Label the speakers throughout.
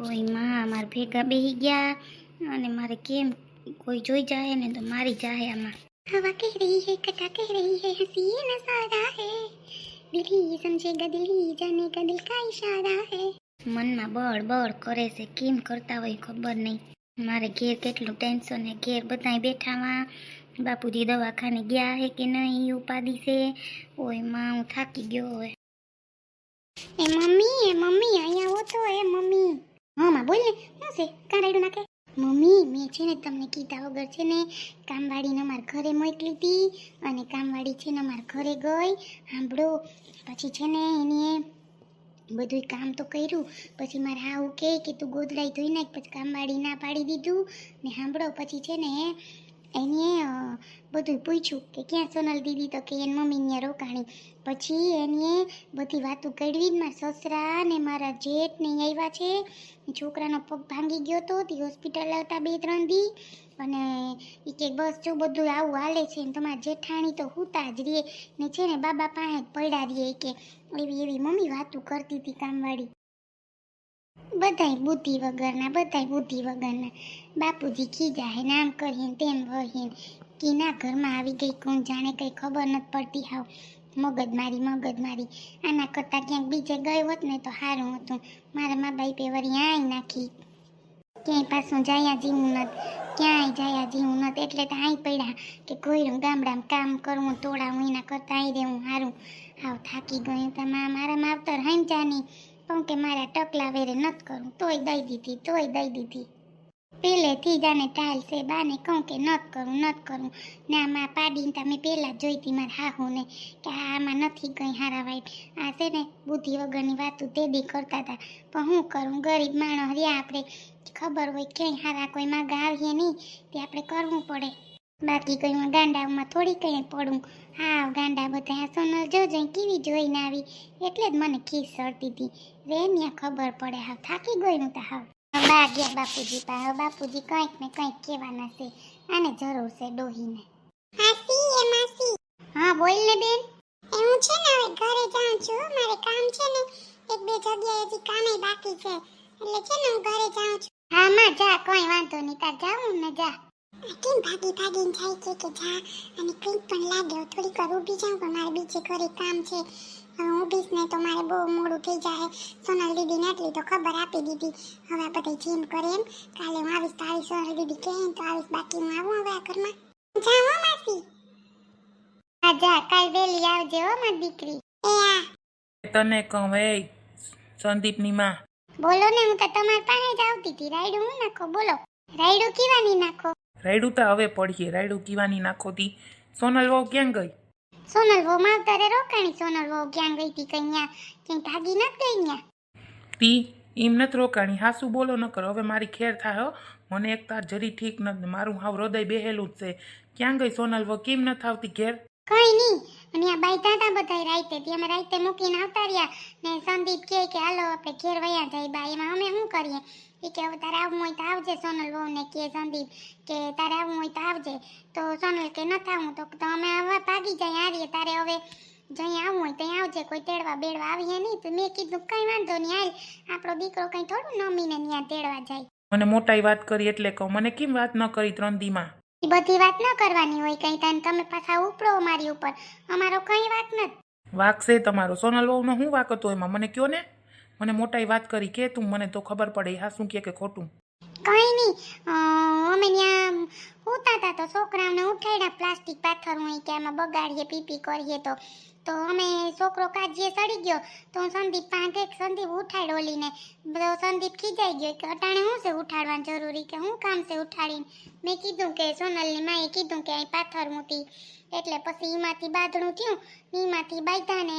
Speaker 1: ઓયમાં મારા ભેગા બેસી ગયા અને મારે કેમ કોઈ જોઈ જાય ને તો મારી જાહે આમાં. હવા કહી રહી હે કથા કહી રહી હે હસીએ નસારા હે. દિલ હી સમજેગા દિલ હી દિલ કા ઇશારા હે. મનમાં બળ બળ કરે છે કેમ કરતા હોય ખબર નહીં. મારે ઘેર કેટલું ટેન્શન હે ઘેર બધાય બેઠામાં બાપુજી દવાખાને ગયા હે કે નહીં ઉપાધિ છે? ઓયમાં હું થાકી ગયો હોય એ મમ્મી એ મમ્મી અહીંયા તો એ મમ્મી. હા માં બોલ ને શું છે? કાં રાયડું નાખે? મમ્મી, મેં છે ને તમને કીધા વગર છે ને, કામવાળીને અમારા ઘરે મોકલી હતી અને કામવાળી છે ને અમારા ઘરે ગઈ. સાંભળો પછી છે ને એને બધું કામ તો કર્યું, પછી મારે આવું કે તું ગોદડાઈ ધોઈ નાખ, પછી કામવાળી ના પાડી દીધું. ને સાંભળો પછી છે ને એને બધું પૂછ્યું કે ક્યાં સોનલ દીદી તો કે એની મમ્મી ત્યાં રોકાણી. પછી એને બધી વાતો કરવી મારા સસરા ને મારા જેઠ ને આવ્યા છે. છોકરાનો પગ ભાંગી ગયો તો તે હોસ્પિટલ આવતા બે ત્રણ દી. અને એ કે બસ જો બધું આવું હાલે છે ને તમારા જેઠાણી તો હુતા જ રે. ને છે ને બાબા પાસે જ પડ્યા રહીએ કે એવી એવી મમ્મી વાતું કરતી હતી કામવાળી. બધાય બુદ્ધિ વગરના, બધાય બુદ્ધિ વગરના. બાપુજી ખીજા હે, નામ કરીને તેમ વહીને કીના ઘરમાં આવી ગઈ કોણ જાણે કંઈ ખબર નથી પડતી હાવ. મગજ મારી મગજ મારી. આના કરતાં ક્યાંક બીજે ગયો હોત ને તો સારું હતું. મારા મા બાપે વળી આઈ નાખી. ક્યાંય પાછું જાયા જીવું નથી. ક્યાંય જાયા જીવું નથી. એટલે તો આઈ પડ્યા કે કોઈ ગામડામાં કામ કરવું, તોડાવું, એના કરતાં આઈ રહેવું સારું હાવ થાકી ગયું તો મા. મારા માવતર હંચાની પણ કે મારા ટકલા વેરે નથી કરું. તોય દઈ દીધી, તોય દઈ દીધી. પહેલેથી જ આને ટાલ છે બાને કહું કે નત કરું નત કરું. ને આમાં પાડીને તમે પહેલાં જોઈતી મારા હાહુને કે આ આમાં નથી કંઈ હારા વાઈટ. આ છે ને બુદ્ધિ વગરની વાતું તે દી કરતા હતા. પણ હું કરું? ગરીબ માણસ રહ્યા આપણે. ખબર હોય ક્યાંય હારા કોઈ માગા આવીએ નહીં, તે આપણે કરવું પડે. બાકી કઈ હું ગાંડામાં થોડી કંઈ પડું. હા ગાંડા બધા આ સોનલ જોજે કેવી જોઈને આવી. એટલે જ મને ખીસ સડતી હતી. રે ત્યાં ખબર પડે હાવ. થાકી ગયું તો હાવ. બા ગયા બાપુજી પા હવે બાપુજી કંઈક ને કંઈક કહેવાના છે. આને જરૂર છે ડોહીને. માસી એ માસી. હા બોલ ને બેન. એ હું છે ને હવે ઘરે જાઉં છું. મારે કામ છે ને એક બે જગ્યાએ હજી કામે બાકી છે. એટલે છે ને હું ઘરે જાઉં છું. હા માં જા કોઈ વાંધો નહીં. તાર જાઉં ને જા. કેમ ભાગી ભાગીને જાય છે કે જા? અને કંઈક પણ લાગે થોડીક વાર ઊભી જાઉં પણ મારે બીજે ઘરે કામ છે. હવે ઊભીશ ને તો મારે બહુ મોડું થઈ જાય. સોનલ દીદીને એટલી તો ખબર આપી દીધી. હવે આ બધા જેમ કરે એમ. કાલે હું આવીશ તો આવીશ સોનલ દીદી કહે તો આવીશ બાકી હું આવું હવે આ ઘરમાં. જાઓ હો માસી. હા જા કાલ વહેલી આવજે હો મારી દીકરી. એ આ.
Speaker 2: તને કહું એ સંદીપની માં.
Speaker 1: બોલો ને હું તો તમારી પાસે જ આવતી હતી. રાયડું હું નાખો? બોલો. રાયડું કીવાની નાખો?
Speaker 2: રાયડું તો હવે પડીએ. રાયડું કીવાની નાખોતી સોનલ વહુ ક્યાં ગઈ?
Speaker 1: સોનલ વો માવતરે રોકાણી. સોનલ વો ક્યાં ગઈ તી કઈ ન્યા? ક્યાંય ભાગી નથી ગઈ ન્યા?
Speaker 2: તી એમ નથી રોકાણી. હાસુ બોલો ન કરો. હવે મારી ખેર થાય હો. મને એક તાર જરી ઠીક નથી. મારું હાવ હૃદય બેહેલું જ છે. ક્યાં ગઈ સોનલ વહુ? કેમ નથી આવતી ઘેર?
Speaker 1: કઈ નહીં. અને આ બાઈ તાતા બધાય રાઈતે તે અમે રાઈતે મૂકીને આવતા રહ્યા. ને સંદીપ કહે કે, હાલો, આપણે ઘેર વયા જાય બા. એમાં અમે શું કરીએ? એ કે, હવે તારે આવવું હોય તો આવજે સોનલ વહુ ને કે સંદીપ કે, તારે આવવું હોય તો આવજે. તો સોનલ કે, નથી થવું તો અમે હવે ભાગી જાય હારીએ. તારે હવે જઈ આવું હોય ત્યાં આવજે. કોઈ તેડવા બેડવા આવીએ નહીં. તો મેં કીધું, કઈ વાંધો નહીં, હાલ. આપણો દીકરો કઈ થોડું નમીને ત્યાં તેડવા જાય.
Speaker 2: મને મોટાઈ વાત કરી એટલે કહું. મને કેમ વાત ન કરી ત્રણ દીમાં
Speaker 1: એ બધી વાત ન કરવાની હોય કઈ તને તમે પાછા ઉપરો અમારી ઉપર. અમારો કઈ વાત નથી.
Speaker 2: વાકશે તમારો. સોનલ વહુનો શું વાક હતો એમાં? મને કયો ને? મને મોટાઈ વાત કરી. કે તું? મને તો ખબર પડે. હા, શું કે ખોટું?
Speaker 1: કઈ નહીં અમે ત્યાં ઉતા હતા તો છોકરાઓને ઉઠાડ્યા પ્લાસ્ટિક પાથર હોય કે આમાં બગાડીએ, પીપી કરીએ તો. તો અમે છોકરો કાજીએ સડી ગયો. તો સંદીપ પાંચ એક સંદીપ ઉઠાડ ઓલીને. તો સંદીપ ખીજાઈ ગયો કે અટાણે શું છે ઉઠાડવાનું જરૂરી કે શું કામ છે ઉઠાડીને? મેં કીધું કે સોનલની માએ કીધું કે અહીં પાથર મૂકી એટલે પછી એમાંથી બાંધણું થયું એમાંથી બાંધ્યા ને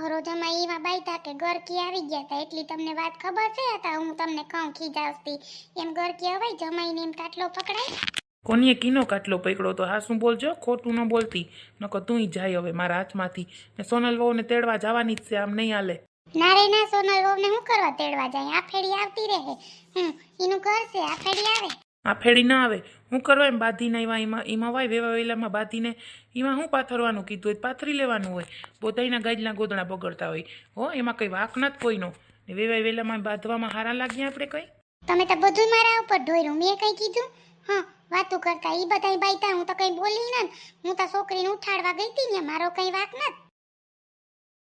Speaker 1: હરો એવા બાંધ્યા કે ગરકી આવી ગયા હતા એટલી તમને વાત ખબર છે? હતા હું તમને કહું ખીજાવતી એમ ગરકી અવાય જમાઈને એમ કાટલો પકડાય.
Speaker 2: કોનીએ કીનો કાટલો પકડ્યો તો હા શું બોલજો ખોટું ન બોલતી. નકો તું જાય હવે મારા હાથમાંથી. ને સોનલ વહુને તેડવા જવાની જ છે આમ નહીં હાલે.
Speaker 1: ના રે ના સોનલ વહુને શું કરવા તેડવા જાય? આ ફેડી આવતી રહે. હમ એનું ઘર છે આ ફેડી આવે.
Speaker 2: આ ફેડી ના આવે. હું કરવા એમ બાંધીને એમાં એમાં એમાં વાય વેવા વેલામાં બાંધીને એમાં શું પાથરવાનું કીધું હોય, પાથરી લેવાનું હોય. બોધાઈના ગાજના ગોદણા બગડતા હોય. હો, એમાં કંઈ વાક નથી કોઈનો. ને વેવાય વેલામાં બાંધવામાં હારા લાગ્યા આપણે કંઈ?
Speaker 1: તમે તો બધું મારા ઉપર ઢોર્યું મેં કંઈ કીધું? હા, વાતો કરતા એ બધા બાઈતા હું તો કંઈ બોલી ના હું તો છોકરીને ઉઠાડવા ગઈ હતી ને, મારો કંઈ વાક ન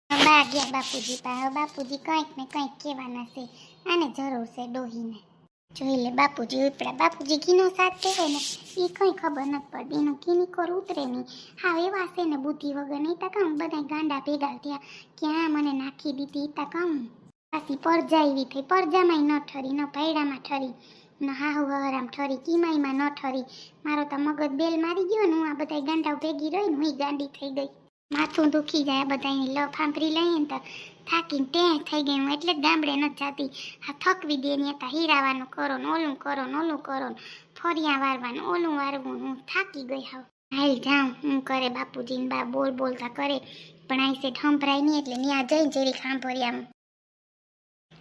Speaker 1: બા ગયા બાપુજી પા બાપુજી કંઈક ને કંઈક કહેવાના છે. આને જરૂર છે ડોહીને. જોઈ બાપુજી ઉપડા બાપુજી ઘીનો સાથ કહેવાય ને એ કંઈ ખબર નથી પડતી. એનું ઘીની કોર ઉતરે નહીં. હા, એવા છે ને બુદ્ધિ વગર નહીં તા કામ. બધા ગાંડા ભેગા થયા. ક્યાં મને નાખી દીધી તા કામ? પાછી પરજા એવી થઈ. પરજામાં ન ઠરી, ન ભૈડામાં ઠરી, ન હાહુ હરામ ઠરી, કિમાઈમાં ન ઠરી. મારો તો મગજ બેલ મારી ગયો ને હું આ બધા ગાંડા ભેગી રહી હું ગાંડી થઈ ગઈ. માથું દુખી જાય બધા લ ફાંભરી લઈએ ને તો થાકીને ટેહ થઈ ગઈ. હું એટલે જ ગામડે નથી જાતી. આ થકવી દે ને હીરાવાનું કરો ને ઓલું કરો ને ઓલું કરો ને ફરિયા વારવાનું ઓલું વારવું હું થાકી ગઈ હાવ. હાલ જાઉં, હું કરે બાપુજીને બા બોલ બોલતા કરે. પણ આઈ સેટ સંભળાય નહીં એટલે ત્યાં જઈને જેરી ખાંભરિયામાં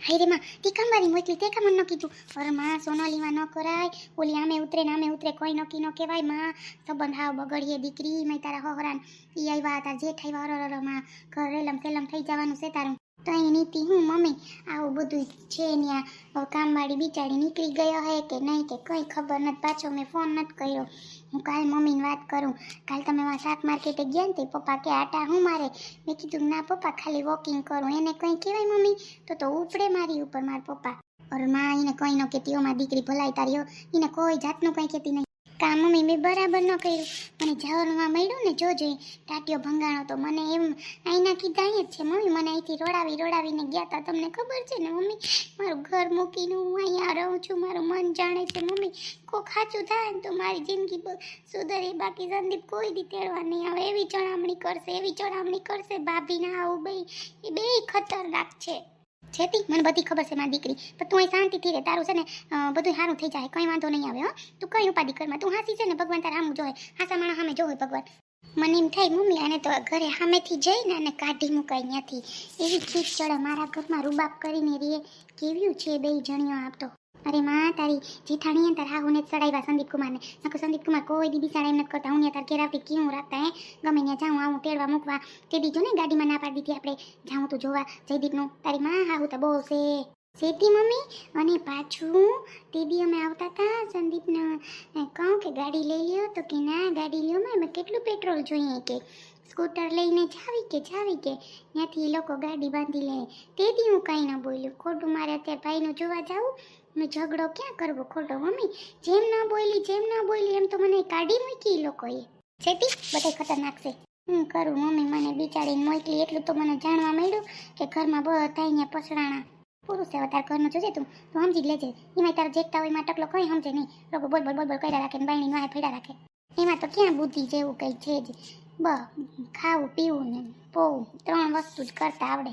Speaker 1: હાય રે માં, તી કામ મોકલી, તે કામ ન કીધું. અરે માં સોનાલીમાં ન કરાય, ઓલી આમે ઉતરે ને આમે ઉતરે, કોઈ નક્કી ન કહેવાયમાં. સંબંધ હાવ બગડીએ, દીકરી મેં તારા હોહરાન. ઈ આવ્યા હતા, જેઠ આવ્યા અરરમાં ઘર રેલમ સેલમ થઈ જવાનું છે તારું. તો એનીથી હું મમ્મી, આવું બધું છે ત્યાં કામવાળી બિચારી નીકળી ગયો હે કે નહીં કે કંઈ ખબર નથી. પાછો મેં ફોન નથી કર્યો. હું કાલ મમ્મીને વાત કરું. કાલ તમે માં શાક માર્કેટે ગયા ને તે પપ્પા કે આટા હું મારે? મેં કીધું, ના પપ્પા, ખાલી વોકિંગ કરું. એને કંઈ કહેવાય મમ્મી? તો તો ઉપડે મારી ઉપર મારા પપ્પા. અરે માં એને કંઈ ન કહેતી. હો મારી દીકરી ભલાઈ તારી એને કોઈ જાતનું કંઈ કહેતી નહીં. કા મમ્મી મેં બરાબર ન કર્યું. મને જવાનું મળ્યું ને જોજે. ટાટિયો ભંગાણો તો મને એમ અહીંના કીધા અહીંયા જ છે, મમ્મી, મને અહીંથી રોડાવી, રોડાવીને ગયા તા. તમને ખબર છે ને મમ્મી? મારું ઘર મૂકીને હું અહીંયા રહું છું. મારું મન જાણે છે, મમ્મી કોઈ ખાચું થાય ને તો મારી જિંદગી સુધરે. બાકી સંદીપ કોઈ દી તેડવા નહીં આવે. એવી ચણામણી કરશે, એવી ચણામણી કરશે. ભાભીના આવું બે, એ બે ખતરનાક છે. જેતી મને બધી ખબર છે મારી દીકરી. પણ તું અહીં શાંતિથી રહે તારું છે ને બધું સારું થઈ જાય, કંઈ વાંધો નહીં આવે, હો. તું કઈ ઉપાધિ કરમાં તું હાસી છે ને, ભગવાન તારા આમ જોવે. હાસા માણા સામે જોવે ભગવાન. મને એમ થાય, મમ્મી, આને તો ઘરે સામેથી જઈને અને કાઢી મૂકાય ત્યાંથી. એવી ખીચ ચડે, મારા ઘરમાં રૂબાબ કરીને રે કેવ્યું છે બે જણીઓ આપતો અરે માં, તારી જેઠાણીએ તારા હાહુને જ સડાવ્યા સંદીપ કુમારને. નકર સંદીપ કુમાર કોઈ દી બિસાડા એમ નથી કરતા હું તાર ઘેર આવતી કેવું રાખતા હે? ગમે ત્યાં જાઉં, આવું તેડવા મૂકવા. તે દીજો ને ગાડીમાં ના પાડી દીધી આપણે. જાઉં તો જોવા, જયદીપનું. તારી માં હાહુ તો બહુ છે. સેતી મમ્મી, અને પાછું તે દી અમે આવતા હતા સંદીપને. કહું કે ગાડી લઈ લ્યો તો કે ના, ગાડી લ્યો મેં કેટલું પેટ્રોલ જોઈએ કે? સ્કૂટર લઈને જાવી કે જાવી કે? ત્યાંથી એ લોકો ગાડી બાંધી લે. તે દી હું કાંઈ ન બોલ્યું. ખોટું મારે અત્યારે ભાઈનું જોવા જાવું. મેં ઝઘડો ક્યાં કરવો? ખોટો, મમ્મી, જેમ ના બોલી, જેમ ના બોલી, એમ તો મને કાઢી મૂકી લોકોએ. છેતી બધે ખતરનાક છે. હું કરું, મમ્મી મને બિચારીને મોકલી, એટલું તો મને જાણવા મળ્યું કે ઘરમાં બધા અહીંયા પસરાણા. પુરુષ છે તારા ઘરનું જોજે તું તું સમજી લેજે. એમાં તારા જેકતા હોય, એમાં ટકલો કંઈ સમજે નહીં. લોકો બોલ બોલ બોલ બોલ કર્યા રાખે ને બાયણી વાહે ફેડા રાખે. એમાં તો ક્યાં બુદ્ધિ જેવું કંઈ છે જ. બ, ખાવું, પીવું ને પોવું ત્રણ વસ્તુ જ કરતા આવડે.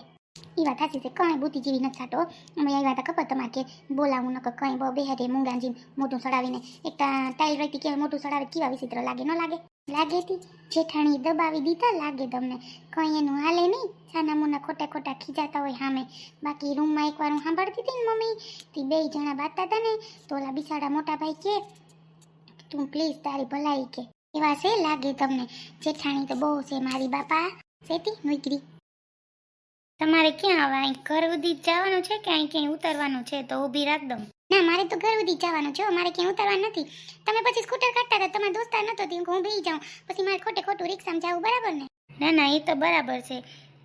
Speaker 1: એ વાત સાચી છે, કંઈ બુદ્ધિ જેવી નથી થતો. અમે આવ્યા હતા ખબર તમારે કે બોલાવું નકર કંઈ બહુ બેહારે મૂંગાજી મોટું સડાવીને એક ટાઈલ રહેતી કે મોટું સડાવે કેવા વિચિત્ર લાગે, ન લાગે? લાગે તી? જેઠાણી દબાવી દીધા, લાગે તમને. કંઈ એનું હાલે નહીં? છાના મોના ખોટા ખોટા ખીજાતા હોય સામે બાકી રૂમમાં એકવાર હું સાંભળતી હતી ને મમ્મી, તે બે જણા બાતા હતા ને તો ઓલા બિસાડા મોટા ભાઈ કે, તું પ્લીઝ તારી ભલાઈ કે. એવા છે, લાગે તમને. જેઠાણી તો બહુ છે, મારી બાપા. સેતી નોકરી તમારે ક્યાં આવવા ઘર સુધી જવાનું છે કે અહીં ક્યાંય ઉતરવાનું છે? તો ઊભી રાખ દઉં ના, મારે તો ઘર સુધી જવાનું છે મારે ક્યાંય ઉતરવાનું નથી. તમે પછી સ્કૂટર કાઢતા હતા, તમારા દોસ્તાર નતો તે હું બેસી જાઉં. પછી મારે ખોટે ખોટું રિક્ષામાં જવું બરાબર ને? ના ના, એ તો બરાબર છે.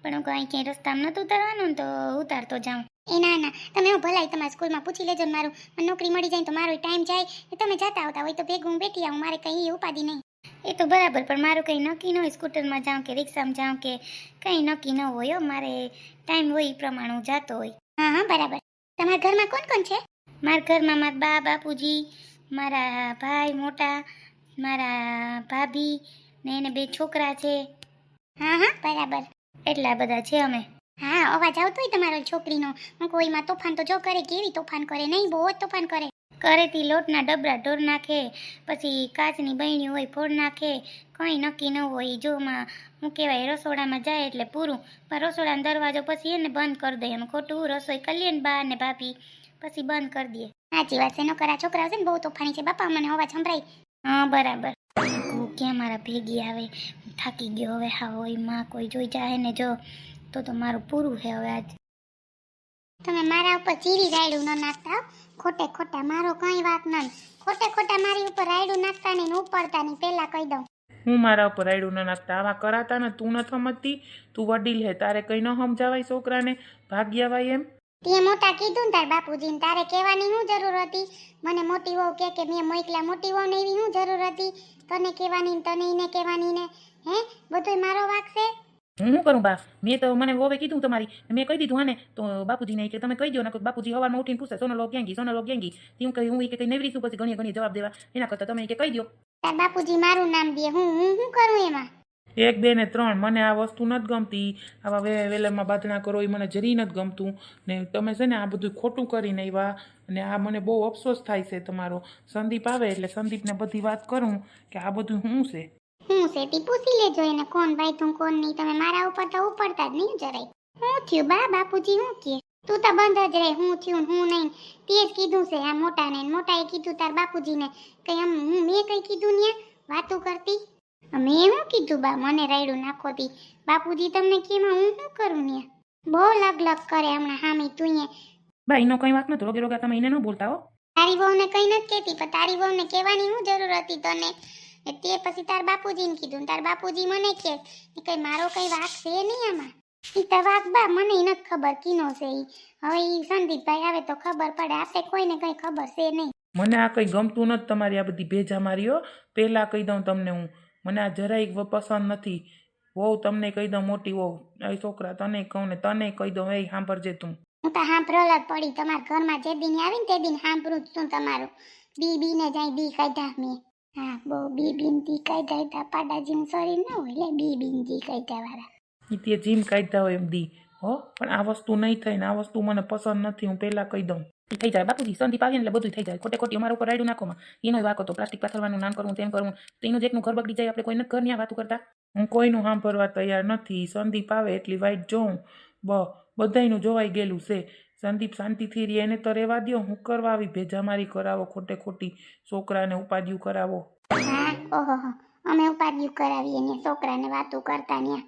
Speaker 1: પણ હું અહીં ક્યાંય રસ્તામાં નતું ઉતરવાનું તો ઉતારતો જાઉં. એ ના ના, તમે હું ભલાઈ તમારા સ્કૂલમાં પૂછી લેજો મારું. નોકરી મળી જાય તો મારો ટાઈમ જાય. તમે જતા આવતા હોય તો ભેગું બેઠી આવું, મારે કંઈ ઉપાધિ નહીં. એ તો બરાબર પણ મારું કંઈ નક્કી ન હોય સ્કૂટરમાં જાઉં કે રિક્ષામાં જાઉં કે કંઈ નક્કી ન હોય હો. મારે ટાઈમ હોય એ પ્રમાણે હું જાતો હોય. હા હા બરાબર. તમારા ઘરમાં કોણ કોણ છે? મારા ઘરમાં મારા બા બાપુજી મારા ભાઈ મોટા મારા ભાભી ને એને બે છોકરા છે. હા હા બરાબર. એટલા બધા છે અમે. હા અવાજ આવતો હોય તમારો છોકરીનો? હું કોઈમાં તોફાન તો જો કરે કેવી તોફાન કરે? નહીં બહુ જ તોફાન કરે. કરેથી લોટના ડબરા ઢોર નાખે, પછી કાચની બહેણી હોય ફોડ નાખે, કંઈ નક્કી ન હોય જોમાં હું કહેવાય રસોડામાં જાય એટલે પૂરું, પણ રસોડાનો દરવાજો પછી એને બંધ કરી દઈએ એમ ખોટું રસોઈ કરી લઈએ ને બા ને ભાભી, પછી બંધ કરી દઈએ સાચી વાત છે, નકરા છોકરા છે ને બહુ તોફાની છે, બાપા મને અવાજ સંભળાય. હા, બરાબર. ક્યાં મારા ભેગી આવે? થાકી ગયો, હવે હા હોય, માં કોઈ જોઈ જાય ને જો, તો તો મારું પૂરું છે હવે આજ. તમે મારા ઉપર ચીરી રાયડું ન નાખતા ખોટે ખોટા મારો કઈ વાત ન ખોટે ખોટા મારી ઉપર રાયડું નાખતા નહીં ને ઉપડતા નહીં પેલા કહી દઉં.
Speaker 2: હું મારા ઉપર રાયડું ન નાખતા. આવા કરાતા ને તું ન સમજતી. તું વડીલ હે તારે કંઈ ન સમજાવાય છોકરાને. ભાગી આવાય એમ.
Speaker 1: તે મોટા કીધું ને તાર બાપુજીને તારે કહેવાની શું જરૂર હતી? મને મોટી વહુ કે કે મેં મોકલા મોટી વહુ એવી શું જરૂર હતી? તને કહેવાની ને તને એને કહેવાની ને. હે બધું મારો વાક છે?
Speaker 2: હું શું કરું બા? મેં તો મને વોવે કીધું તમારી. મેં કહી દીધું આને તો બાપુજીને કે તમે કહી દો ને બાપુજી હવારમાં ઉઠીને પૂછે સોનો ક્યાં ગેંગી સોનો ક્યાં ગેંગી હું કહી હું કે કંઈ નવરીશું પછી ઘણી ઘણી જવાબ દેવા. એના કરતાં તમે કે કહી દો
Speaker 1: તાર બાપુજી મારું નામ દે હું હું શું કરું એમાં?
Speaker 2: એક બે ને ત્રણ મને આ વસ્તુ નથી ગમતી. આવા વે વેલામાં બાંધણા કરો એ મને જરી નથી ગમતું. ને તમે છે ને આ બધું ખોટું કરીને એવા અને આ મને બહુ અફસોસ થાય છે તમારો. સંદીપ આવે એટલે સંદીપને બધી વાત કરું કે આ બધું શું છે?
Speaker 1: હું છે પૂછી લેજો એને કોણ ભાઈ તું કોણ નહીં તમે મારા ઉપર તો ઉપડતા જ નહીં જરાય. હું થયું બા બાપુજી હું કે? તું તો બંધ જ રહે હું થયું હું નહીં. તે જ કીધું છે આ મોટાને મોટાએ કીધું તાર બાપુજીને. કઈ આમ હું મેં કંઈ કીધું ને વાતું કરતી? મેં શું કીધું બા મને રાયડું નાખો તી. બાપુજી તમને કેમાં હું શું કરું ને બહુ લગ લગ કરે હમણાં હામી તું
Speaker 2: એનો કંઈ વાત નથી રોગે રોગા તમે એને ન બોલતા હો.
Speaker 1: તારી વહુને કઈ નથી કહેતી પણ તારી વહુને કહેવાની હું જરૂર હતી તને? તે પછી તાર બાપુજીને કીધું તાર બાપુજી મને કહે ને કઈ મારો કઈ વાક છે નહીં આમાં? ઈ તો વાક બા મને ય નથી ખબર કીનો છે ઈ. હવે ઈ સંદીપભાઈ આવે તો ખબર પડે આપણે કોઈને કઈ ખબર છે નહીં.
Speaker 2: મને આ કંઈ ગમતું નથી તમારી આ બધી ભેજા મારીઓ પહેલાં કહી દઉં તમને હું. મને આ જરાય પસંદ નથી. વહુ તમને કહી દઉં મોટી વહુ. એ છોકરા તને કહું ને તને કહી દઉં એ સાંભળજે તું.
Speaker 1: હું તો સાંભળેલ પડી તમારા ઘરમાં જે દિન આવીને તે દિન સાંભળું જ છું તમારું. બી બી ને જાય બી કાઢ્યા મેં. હા, બહુ બી બિનતી કાયદા હતા પાડા જીમ શરીર ન હોય એટલે બી બિનતી કાયદા વાળા.
Speaker 2: એ તે જીમ કાઢતા હોય એમ દી, હો? પણ આ વસ્તુ નહીં થાય ને આ વસ્તુ મને પસંદ નથી, હું પહેલાં કહી દઉં. ઈ થઈ જાય, બાપુજી, સંદીપ આવીને એટલે બધું થઈ જાય. ખોટે ખોટી અમારા ઉપર રાયડું નાખોમાં એનો વાક હતો, પ્લાસ્ટિક પાથરવાનું નામ કરવું, તેમ કરવું. તો એનું જેટલું ઘર બગડી જાય, આપણે કોઈને ઘરની વાતું કરતા. હું કોઈનું સાંભળવા તૈયાર નથી. સંદીપ આવે એટલી વાઈટ જોઉં. બ, બધાયનું જોવાઈ ગયેલું છે. સંદીપ શાંતિથી રહે એને તો રહેવા દ્યો, હું કરવા આવી ભેજામારી કરાવો, ખોટે ખોટી, છોકરાને ઉપાડ્યું કરાવો.
Speaker 1: હા, ઓહો અમે ઉપાડ્યું કરાવીએ ને, છોકરાને વાતો કરતા ને